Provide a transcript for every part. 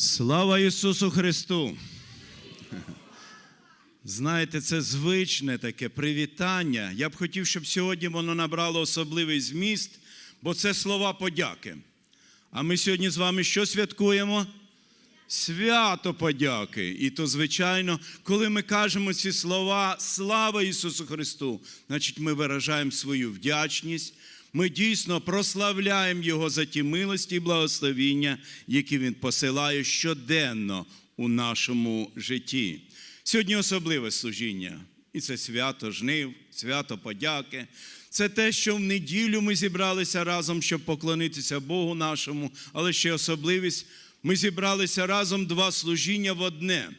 Слава Ісусу Христу! Знаєте, це звичне таке привітання. Я б хотів, щоб сьогодні воно набрало особливий зміст, бо це слова подяки. А ми сьогодні з вами що святкуємо? Свято подяки. І то, звичайно, коли ми кажемо ці слова Слава Ісусу Христу, значить ми виражаємо свою вдячність. Ми дійсно прославляємо Його за ті милості і благословіння, які Він посилає щоденно у нашому житті. Сьогодні особливе служіння, і це свято жнив, свято подяки. Це те, що в неділю ми зібралися разом, щоб поклонитися Богу нашому, але ще особливість. Ми зібралися разом два служіння в одне.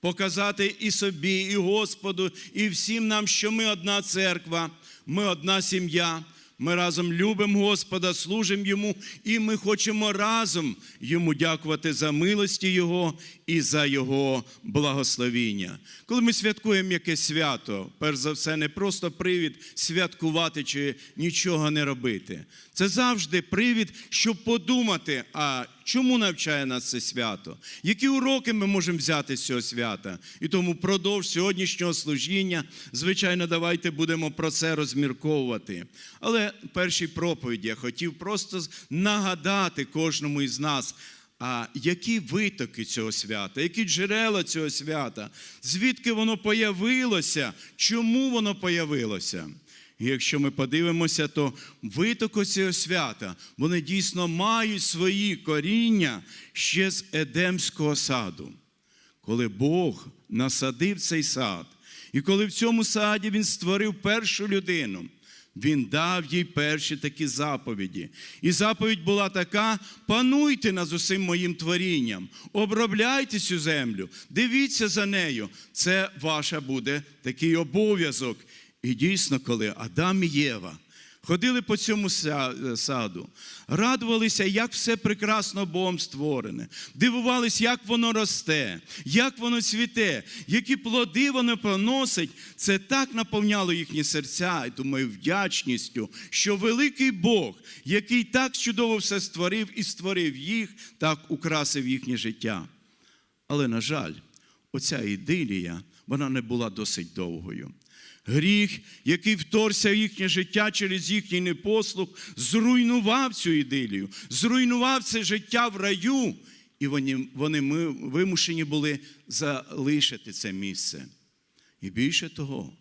Показати і собі, і Господу, і всім нам, що ми одна церква, ми одна сім'я. Ми разом любимо Господа, служимо Йому, і ми хочемо разом Йому дякувати за милості Його і за Його благословіння. Коли ми святкуємо якесь свято, перш за все, не просто привід святкувати чи нічого не робити. Це завжди привід, щоб подумати, а чому навчає нас це свято? Які уроки ми можемо взяти з цього свята? І тому продовж сьогоднішнього служіння, звичайно, давайте будемо про це розмірковувати. Але в першій проповіді я хотів просто нагадати кожному із нас. А які витоки цього свята, які джерела цього свята, звідки воно появилося, чому воно появилося? І якщо ми подивимося, то витоки цього свята, вони дійсно мають свої коріння ще з Едемського саду, коли Бог насадив цей сад, і коли в цьому саді Він створив першу людину. Він дав їй перші такі заповіді. І заповідь була така: пануйте над усім моїм творінням, обробляйте цю землю, дивіться за нею. Це ваша буде такий обов'язок. І дійсно, коли Адам і Єва ходили по цьому саду, радувалися, як все прекрасно Богом створене, дивувались, як воно росте, як воно цвіте, які плоди воно поносить. Це так наповняло їхні серця, і думаю, вдячністю, що великий Бог, який так чудово все створив і створив їх, так украсив їхнє життя. Але, на жаль, оця ідилія, вона не була досить довгою. Гріх, який вторгся в їхнє життя через їхній непослух, зруйнував цю ідилію, зруйнував це життя в раю, і вони, вони вимушені були залишити це місце. І більше того,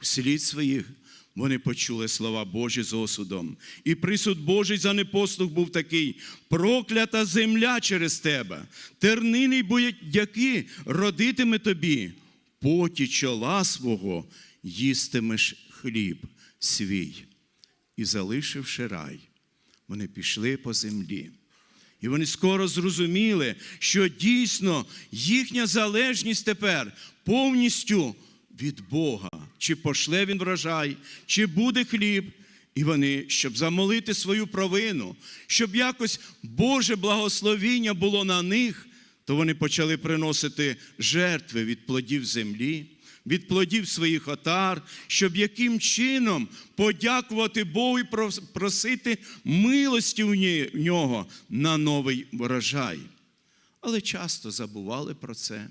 вслід своїх вони почули слова Божі з осудом. І присуд Божий за непослух був такий: проклята земля через тебе, тернини будь-які родитиме тобі, поті чола свого їстимеш хліб свій. І залишивши рай, вони пішли по землі. І вони скоро зрозуміли, що дійсно їхня залежність тепер повністю від Бога. Чи пошле він врожай, чи буде хліб. І вони, щоб замолити свою провину, щоб якось Боже благословіння було на них, то вони почали приносити жертви від плодів землі, від плодів своїх отар, щоб яким чином подякувати Богу і просити милості в нього на новий врожай. Але часто забували про це.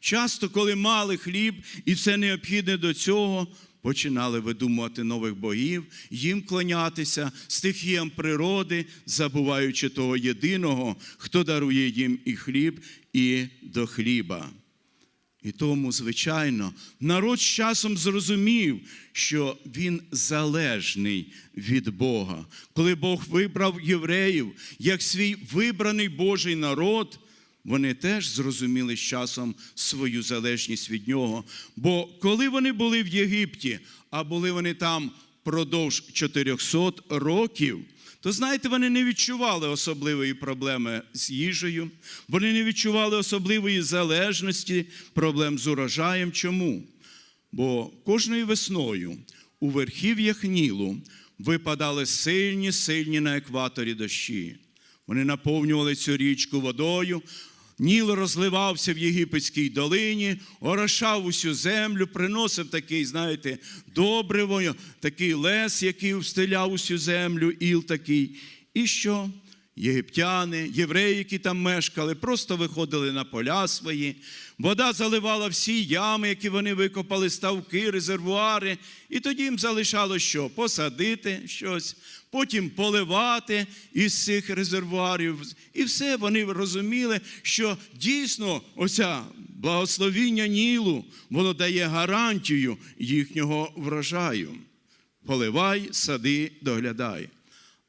Часто, коли мали хліб і все необхідне до цього, починали видумувати нових богів, їм клонятися стихіям природи, забуваючи того єдиного, хто дарує їм і хліб, і до хліба. І тому, звичайно, народ з часом зрозумів, що він залежний від Бога. Коли Бог вибрав євреїв як свій вибраний Божий народ, вони теж зрозуміли з часом свою залежність від нього. Бо коли вони були в Єгипті, а були вони там продовж 400 років, то знаєте, вони не відчували особливої проблеми з їжею, вони не відчували особливої залежності, проблем з урожаєм. Чому? Бо кожною весною у верхів'ях Нілу випадали сильні, сильні на екваторі дощі. Вони наповнювали цю річку водою. Ніл розливався в єгипетській долині, орошав усю землю, приносив такий, знаєте, добриво, такий лес, який встиляв усю землю, іл такий. І що? Єгиптяни, євреї, які там мешкали, просто виходили на поля свої. Вода заливала всі ями, які вони викопали, ставки, резервуари. І тоді їм залишало що? Посадити щось, потім поливати із цих резервуарів. І все вони розуміли, що дійсно оця благословіння Нілу, воно дає гарантію їхнього врожаю. Поливай, сади, доглядай.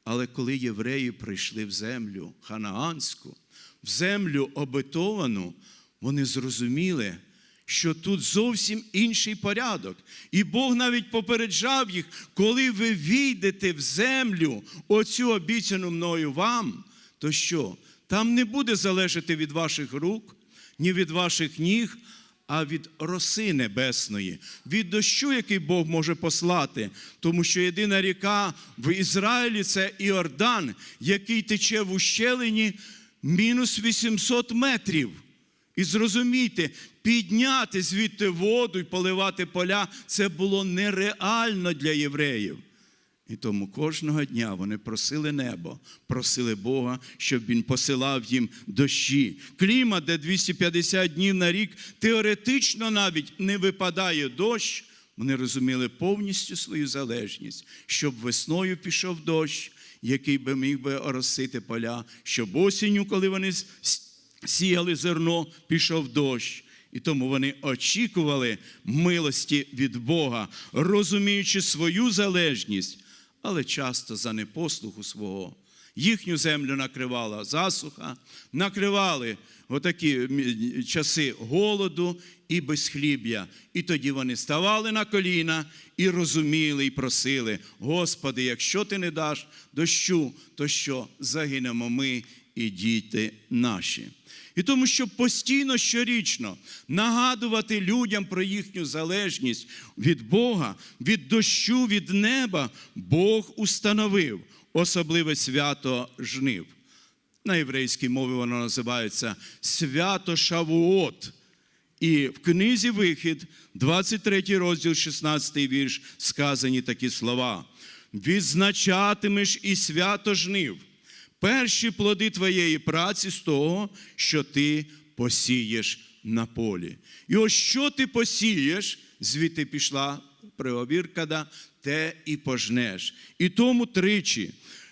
Але коли євреї прийшли в землю ханаанську, в землю обетовану, вони зрозуміли, що тут зовсім інший порядок. І Бог навіть попереджав їх, коли ви війдете в землю, оцю обіцяну мною вам, то що? Там не буде залежати від ваших рук, ні від ваших ніг, а від роси небесної, від дощу, який Бог може послати. Тому що єдина ріка в Ізраїлі це Іордан, який тече в ущелині мінус 800 метрів. І зрозумійте, підняти звідти воду і поливати поля це було нереально для євреїв. І тому кожного дня вони просили небо, просили Бога, щоб він посилав їм дощі. Клімат, де 250 днів на рік, теоретично навіть не випадає дощ. Вони розуміли повністю свою залежність, щоб весною пішов дощ, який би міг би оросити поля, щоб осінню, коли вони сіяли зерно, пішов дощ. І тому вони очікували милості від Бога, розуміючи свою залежність, але часто за непослуху свого. Їхню землю накривала засуха, накривали отакі часи голоду і безхліб'я. І тоді вони ставали на коліна і розуміли, і просили: Господи, якщо ти не даш дощу, то що загинемо ми і діти наші. І тому, щоб постійно щорічно нагадувати людям про їхню залежність від Бога, від дощу, від неба, Бог установив особливе свято жнив. На єврейській мові воно називається свято Шавуот. І в книзі Вихід, 23 розділ, 16 вірш, сказані такі слова: відзначатимеш і свято жнив, перші плоди твоєї праці з того, що ти посієш на полі. І ось що ти посієш, звідти пішла приговірка, да, те і пожнеш. І тому тричі.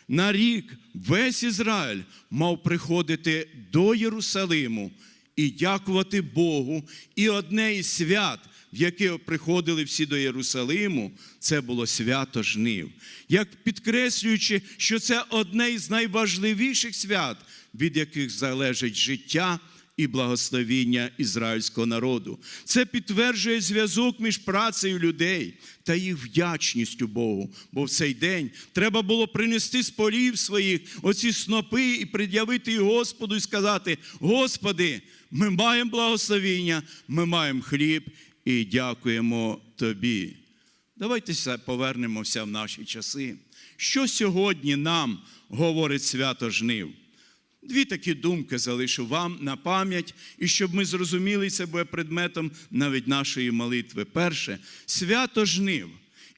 На рік весь Ізраїль мав приходити до Єрусалиму і дякувати Богу. І одне із свят, в яке приходили всі до Єрусалиму, це було свято жнив. Як підкреслюючи, що це одне із найважливіших свят, від яких залежить життя і благословіння ізраїльського народу. Це підтверджує зв'язок між працею людей та їх вдячністю Богу. Бо в цей день треба було принести з полів своїх оці снопи і пред'явити їх Господу і сказати: Господи, ми маємо благословіння, ми маємо хліб і дякуємо Тобі. Давайте повернемося в наші часи. Що сьогодні нам говорить свято жнив? Дві такі думки залишу вам на пам'ять, і щоб ми зрозуміли, це буде предметом навіть нашої молитви. Перше, свято жнив.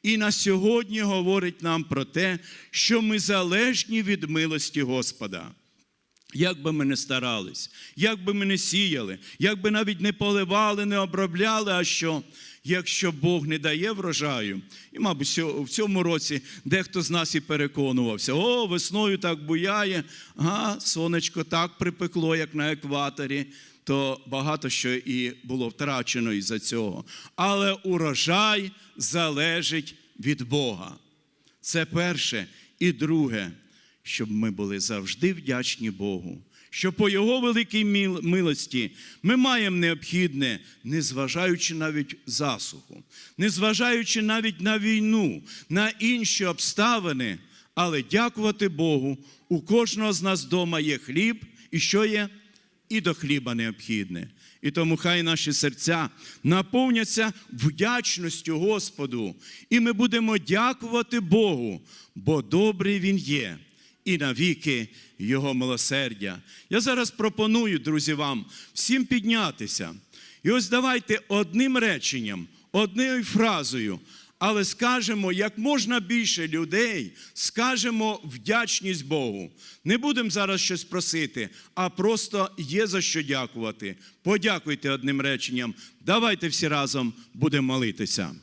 І на сьогодні говорить нам про те, що ми залежні від милості Господа. Як би ми не старались, як би ми не сіяли, як би навіть не поливали, не обробляли, а що? Якщо Бог не дає врожаю, і, мабуть, в цьому році дехто з нас і переконувався, о, весною так буяє, а сонечко так припекло, як на екваторі, то багато що і було втрачено із-за цього. Але урожай залежить від Бога. Це перше. І друге, щоб ми були завжди вдячні Богу, що по Його великій милості ми маємо необхідне, незважаючи навіть засуху, незважаючи навіть на війну, на інші обставини, але дякувати Богу, у кожного з нас вдома є хліб, і що є? І до хліба необхідне. І тому хай наші серця наповняться вдячністю Господу, і ми будемо дякувати Богу, бо добрий Він є, і навіки Його милосердя. Я зараз пропоную, друзі, вам всім піднятися. І ось давайте одним реченням, одною фразою, Але скажемо як можна більше людей, скажемо вдячність Богу. Не будемо зараз щось просити, а просто є за що дякувати. Подякуйте одним реченням. Давайте всі разом будемо молитися.